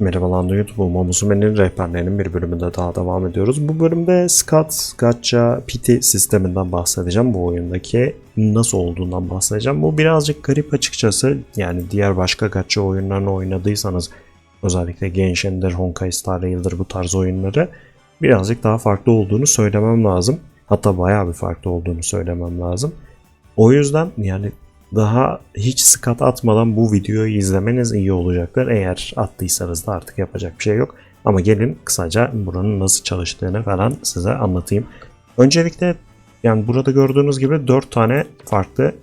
Merhabalar YouTube Mamusumen'in rehberlerinin bir bölümünde daha devam ediyoruz. Bu bölümde Skat, Gacha, Pity sisteminden bahsedeceğim. Bu oyundaki nasıl olduğundan bahsedeceğim. Bu birazcık garip açıkçası. Yani diğer başka Gacha oyunlarını oynadıysanız özellikle Genshin'dir, Honkai Star Rail'dir bu tarz oyunları birazcık daha farklı olduğunu söylemem lazım. Hatta bayağı bir farklı olduğunu söylemem lazım. O yüzden yani daha hiç skat atmadan bu videoyu izlemeniz iyi olacaktır. Eğer attıysanız da artık yapacak bir şey yok. Ama gelin kısaca buranın nasıl çalıştığını falan size anlatayım. Öncelikle yani burada gördüğünüz gibi 4 tane farklı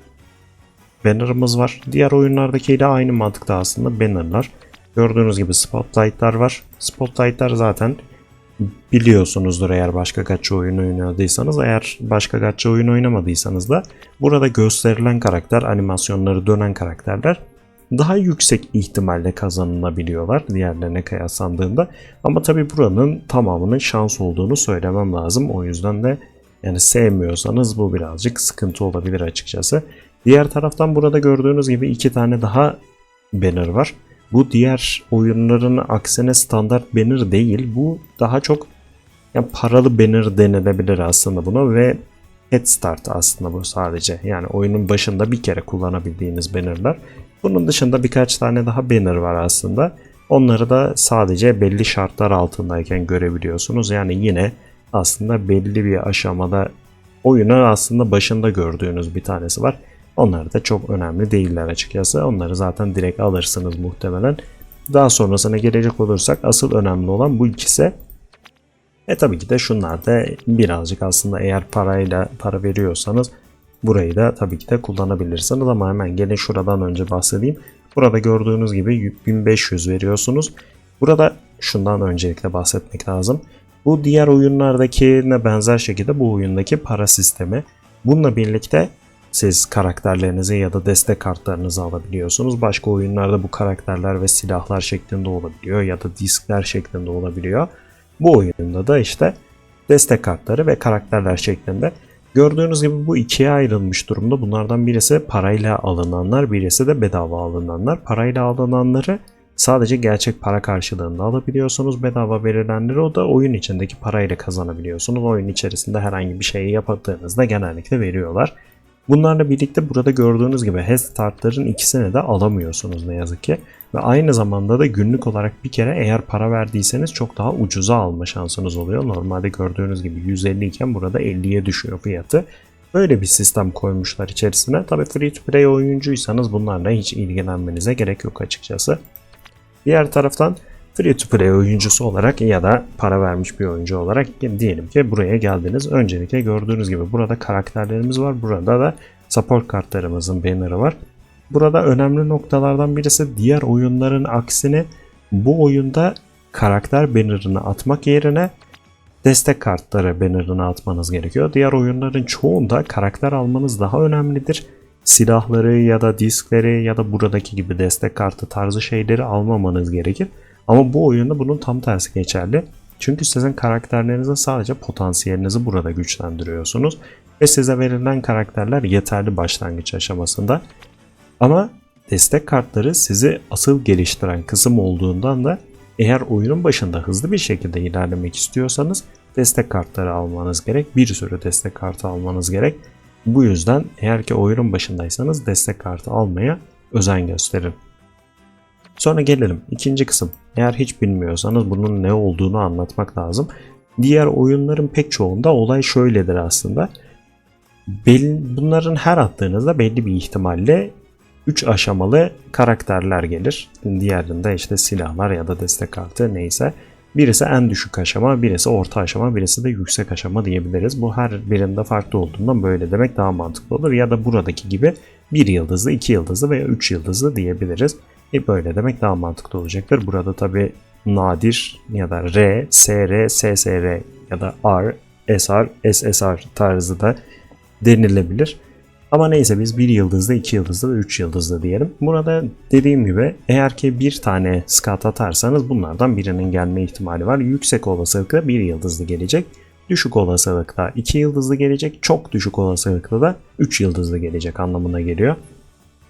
banner'ımız var. Diğer oyunlardakiyle aynı mantıkta aslında banner'lar. Gördüğünüz gibi spotlight'lar var. Spotlight'lar zaten biliyorsunuzdur eğer başka gacha oyunu oynadıysanız. Eğer başka gacha oyun oynamadıysanız da burada gösterilen karakter, animasyonları dönen karakterler daha yüksek ihtimalle kazanılabiliyorlar diğerlerine kıyaslandığında. Ama tabi buranın tamamının şans olduğunu söylemem lazım. O yüzden de yani sevmiyorsanız bu birazcık sıkıntı olabilir açıkçası. Diğer taraftan burada gördüğünüz gibi iki tane daha banner var. Bu diğer oyunların aksine standart banner değil. Bu daha çok yani paralı banner denilebilir aslında buna ve head start aslında bu sadece. Yani oyunun başında bir kere kullanabildiğiniz bannerlar. Bunun dışında birkaç tane daha banner var aslında. Onları da sadece belli şartlar altındayken görebiliyorsunuz. Yani yine aslında belli bir aşamada oyunun aslında başında gördüğünüz bir tanesi var. Onlar da çok önemli değiller açıkçası. Onları zaten direkt alırsınız muhtemelen. Daha sonrasına gelecek olursak asıl önemli olan bu ikisi. E tabii ki de şunlar da birazcık aslında eğer parayla para veriyorsanız burayı da tabii ki de kullanabilirsiniz ama hemen gelin şuradan önce bahsedeyim. Burada gördüğünüz gibi 1500 veriyorsunuz. Burada şundan öncelikle bahsetmek lazım. Bu diğer oyunlardakine benzer şekilde bu oyundaki para sistemi. Bununla birlikte siz karakterlerinizi ya da destek kartlarınızı alabiliyorsunuz. Başka oyunlarda bu karakterler ve silahlar şeklinde olabiliyor ya da diskler şeklinde olabiliyor. Bu oyunda da işte destek kartları ve karakterler şeklinde. Gördüğünüz gibi bu ikiye ayrılmış durumda. Bunlardan birisi parayla alınanlar, birisi de bedava alınanlar. Parayla alınanları sadece gerçek para karşılığında alabiliyorsunuz. Bedava verilenleri o da oyun içindeki parayla kazanabiliyorsunuz. Oyun içerisinde herhangi bir şeyi yaptığınızda genellikle veriyorlar. Bunlarla birlikte burada gördüğünüz gibi head startların ikisini de alamıyorsunuz ne yazık ki. Ve aynı zamanda da günlük olarak bir kere eğer para verdiyseniz çok daha ucuza alma şansınız oluyor. Normalde gördüğünüz gibi 150 iken burada 50'ye düşüyor fiyatı. Böyle bir sistem koymuşlar içerisine. Tabi free to play oyuncuysanız bunlarla hiç ilgilenmenize gerek yok açıkçası. Diğer taraftan free to play oyuncusu olarak ya da para vermiş bir oyuncu olarak diyelim ki buraya geldiniz. Öncelikle gördüğünüz gibi burada karakterlerimiz var. Burada da support kartlarımızın banner'ı var. Burada önemli noktalardan birisi diğer oyunların aksine bu oyunda karakter banner'ını atmak yerine destek kartları banner'ını atmanız gerekiyor. Diğer oyunların çoğunda karakter almanız daha önemlidir. Silahları ya da diskleri ya da buradaki gibi destek kartı tarzı şeyleri almamanız gerekir. Ama bu oyunda bunun tam tersi geçerli. Çünkü sizin karakterlerinizin sadece potansiyelinizi burada güçlendiriyorsunuz. Ve size verilen karakterler yeterli başlangıç aşamasında. Ama destek kartları sizi asıl geliştiren kısım olduğundan da eğer oyunun başında hızlı bir şekilde ilerlemek istiyorsanız destek kartları almanız gerek. Bir sürü destek kartı almanız gerek. Bu yüzden eğer ki oyunun başındaysanız destek kartı almaya özen gösterin. Sonra gelelim ikinci kısım. Eğer hiç bilmiyorsanız bunun ne olduğunu anlatmak lazım. Diğer oyunların pek çoğunda olay şöyledir aslında. Bunların her attığınızda belli bir ihtimalle 3 aşamalı karakterler gelir. Diğerinde işte silahlar ya da destek kartı neyse. Birisi en düşük aşama, birisi orta aşama, birisi de yüksek aşama diyebiliriz. Bu her birinde farklı olduğundan böyle demek daha mantıklı olur. Ya da buradaki gibi 1 yıldızlı, 2 yıldızlı veya 3 yıldızlı diyebiliriz. E böyle demek daha mantıklı olacaktır. Burada tabi nadir ya da R, SR, SSR ya da R, SR, SSR tarzı da denilebilir. Ama neyse biz 1 yıldızlı, 2 yıldızlı ve 3 yıldızlı diyelim. Burada dediğim gibi eğer ki bir tane skat atarsanız bunlardan birinin gelme ihtimali var. Yüksek olasılıkla 1 yıldızlı gelecek. Düşük olasılıkla 2 yıldızlı gelecek. Çok düşük olasılıkla da 3 yıldızlı gelecek anlamına geliyor.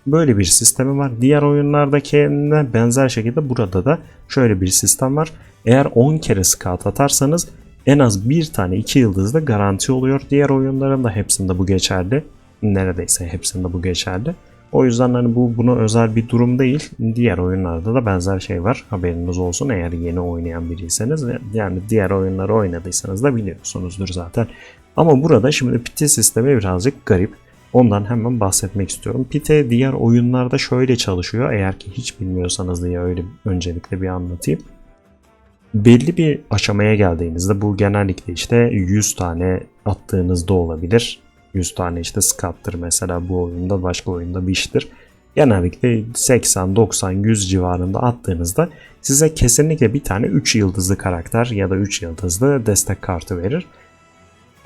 Böyle bir sistemi var. Diğer oyunlardakine benzer şekilde burada da şöyle bir sistem var. Eğer 10 kere scout atarsanız en az bir tane 2 yıldızda garanti oluyor. Diğer oyunların da hepsinde bu geçerli. Neredeyse hepsinde bu geçerli. O yüzden hani bu buna özel bir durum değil. Diğer oyunlarda da benzer şey var. Haberiniz olsun eğer yeni oynayan biriyseniz. Yani diğer oyunları oynadıysanız da biliyorsunuzdur zaten. Ama burada şimdi piti sistemi birazcık garip. Ondan hemen bahsetmek istiyorum. Pite diğer oyunlarda şöyle çalışıyor. Eğer ki hiç bilmiyorsanız diye öyle öncelikle bir anlatayım. Belli bir aşamaya geldiğinizde bu genellikle işte 100 tane attığınızda olabilir. 100 tane işte scout'tır mesela bu oyunda başka oyunda bir iştir. Genellikle 80, 90, 100 civarında attığınızda size kesinlikle bir tane 3 yıldızlı karakter ya da 3 yıldızlı destek kartı verir.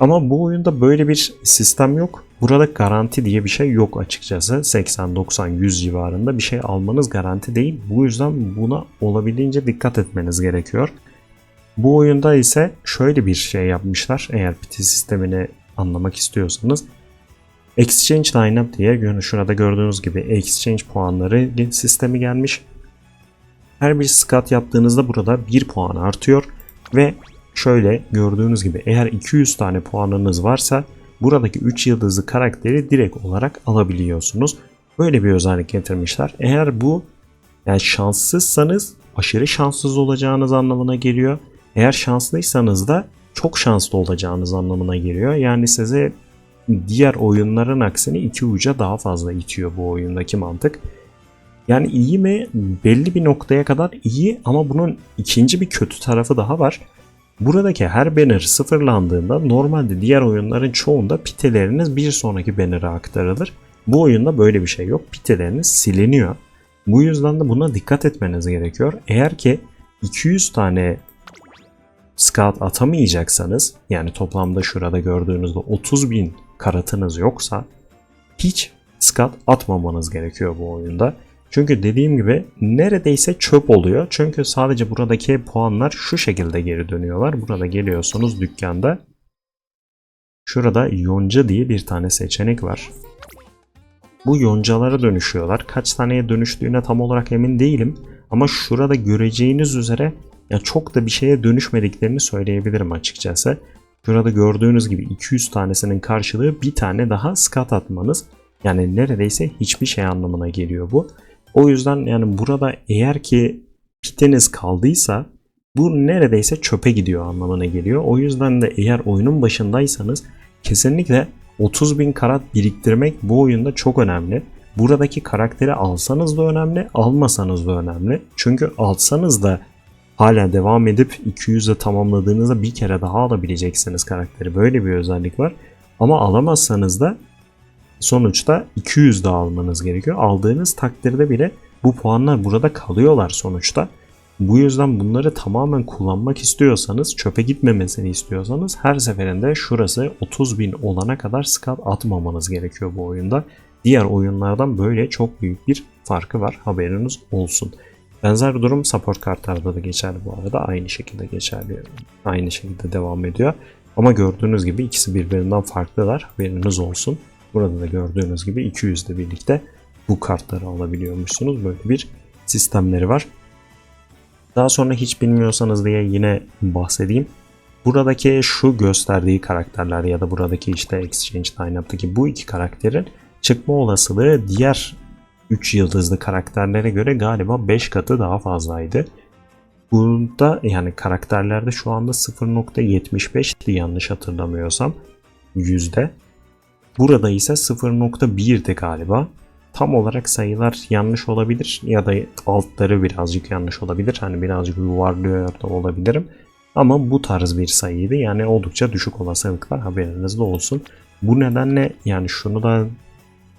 Ama bu oyunda böyle bir sistem yok. Burada garanti diye bir şey yok açıkçası. 80, 90, 100 civarında bir şey almanız garanti değil. Bu yüzden buna olabildiğince dikkat etmeniz gerekiyor. Bu oyunda ise şöyle bir şey yapmışlar. Eğer PT sistemini anlamak istiyorsanız. Exchange Lineup diye şurada gördüğünüz gibi Exchange puanları sistemi gelmiş. Her bir scout yaptığınızda burada 1 puan artıyor ve şöyle gördüğünüz gibi eğer 200 tane puanınız varsa buradaki 3 yıldızlı karakteri direkt olarak alabiliyorsunuz. Böyle bir özellik getirmişler. Eğer bu yani şanssızsanız aşırı şanssız olacağınız anlamına geliyor. Eğer şanslıysanız da çok şanslı olacağınız anlamına geliyor. Yani size diğer oyunların aksine iki uca daha fazla itiyor bu oyundaki mantık. Yani iyi mi? Belli bir noktaya kadar iyi ama bunun ikinci bir kötü tarafı daha var. Buradaki her banner sıfırlandığında normalde diğer oyunların çoğunda piteleriniz bir sonraki banner'a aktarılır. Bu oyunda böyle bir şey yok. Piteleriniz siliniyor. Bu yüzden de buna dikkat etmeniz gerekiyor. Eğer ki 200 tane scout atamayacaksanız yani toplamda şurada gördüğünüzde 30 bin karatınız yoksa hiç scout atmamanız gerekiyor bu oyunda. Çünkü dediğim gibi neredeyse çöp oluyor. Çünkü sadece buradaki puanlar şu şekilde geri dönüyorlar. Burada geliyorsunuz dükkanda. Şurada yonca diye bir tane seçenek var. Bu yoncalara dönüşüyorlar. Kaç taneye dönüştüğüne tam olarak emin değilim. Ama şurada göreceğiniz üzere ya çok da bir şeye dönüşmediklerini söyleyebilirim açıkçası. Şurada gördüğünüz gibi 200 tanesinin karşılığı bir tane daha skat atmanız. Yani neredeyse hiçbir şey anlamına geliyor bu. O yüzden yani burada eğer ki piteniz kaldıysa bu neredeyse çöpe gidiyor anlamına geliyor. O yüzden de eğer oyunun başındaysanız kesinlikle 30 bin karat biriktirmek bu oyunda çok önemli. Buradaki karakteri alsanız da önemli, almasanız da önemli. Çünkü alsanız da hala devam edip 200'e tamamladığınızda bir kere daha alabileceksiniz karakteri. Böyle bir özellik var. Ama alamazsanız da sonuçta 200 daha almanız gerekiyor. Aldığınız takdirde bile bu puanlar burada kalıyorlar sonuçta. Bu yüzden bunları tamamen kullanmak istiyorsanız, çöpe gitmemesini istiyorsanız her seferinde şurası 30 bin olana kadar skat atmamanız gerekiyor bu oyunda. Diğer oyunlardan böyle çok büyük bir farkı var haberiniz olsun. Benzer durum support kartlarda da geçerli bu arada. Aynı şekilde geçerli. Aynı şekilde devam ediyor. Ama gördüğünüz gibi ikisi birbirinden farklılar. Haberiniz olsun. Burada da gördüğünüz gibi 200 ile birlikte bu kartları alabiliyormuşsunuz. Böyle bir sistemleri var. Daha sonra hiç bilmiyorsanız diye yine bahsedeyim. Buradaki şu gösterdiği karakterler ya da buradaki işte Exchange Lineup'taki bu iki karakterin çıkma olasılığı diğer 3 yıldızlı karakterlere göre galiba 5 katı daha fazlaydı. Burada yani karakterlerde şu anda 0.75'ti yanlış hatırlamıyorsam yüzde. Burada ise 0.1'di galiba. Tam olarak sayılar yanlış olabilir ya da altları birazcık yanlış olabilir. Hani birazcık yuvarlıyor da olabilirim. Ama bu tarz bir sayıydı. Yani oldukça düşük olasılık var haberiniz de olsun. Bu nedenle yani şunu da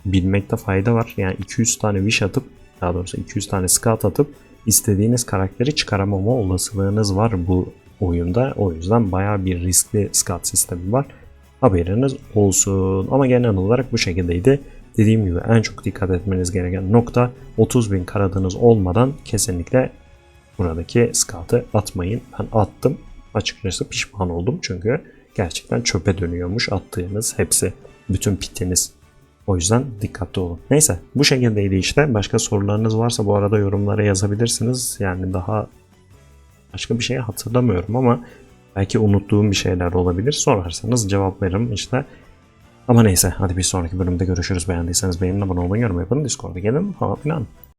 bilmekte fayda var. Yani 200 tane wish atıp daha doğrusu 200 tane scout atıp istediğiniz karakteri çıkaramama olasılığınız var bu oyunda. O yüzden baya bir riskli scout sistemi var. Haberiniz olsun. Ama genel olarak bu şekildeydi. Dediğim gibi en çok dikkat etmeniz gereken nokta 30 bin karadınız olmadan kesinlikle buradaki scout'ı atmayın. Ben attım. Açıkçası pişman oldum çünkü gerçekten çöpe dönüyormuş attığınız hepsi. Bütün pitiniz O yüzden dikkatli olun. Neyse bu şekildeydi işte. Başka sorularınız varsa bu arada yorumlara yazabilirsiniz. Yani daha başka bir şey hatırlamıyorum ama belki unuttuğum bir şeyler olabilir. Sorarsanız cevap veririm işte. Ama neyse hadi bir sonraki bölümde görüşürüz. Beğendiyseniz beğenin abone olmayı yorum yapın. Discord'a gelin falan filan.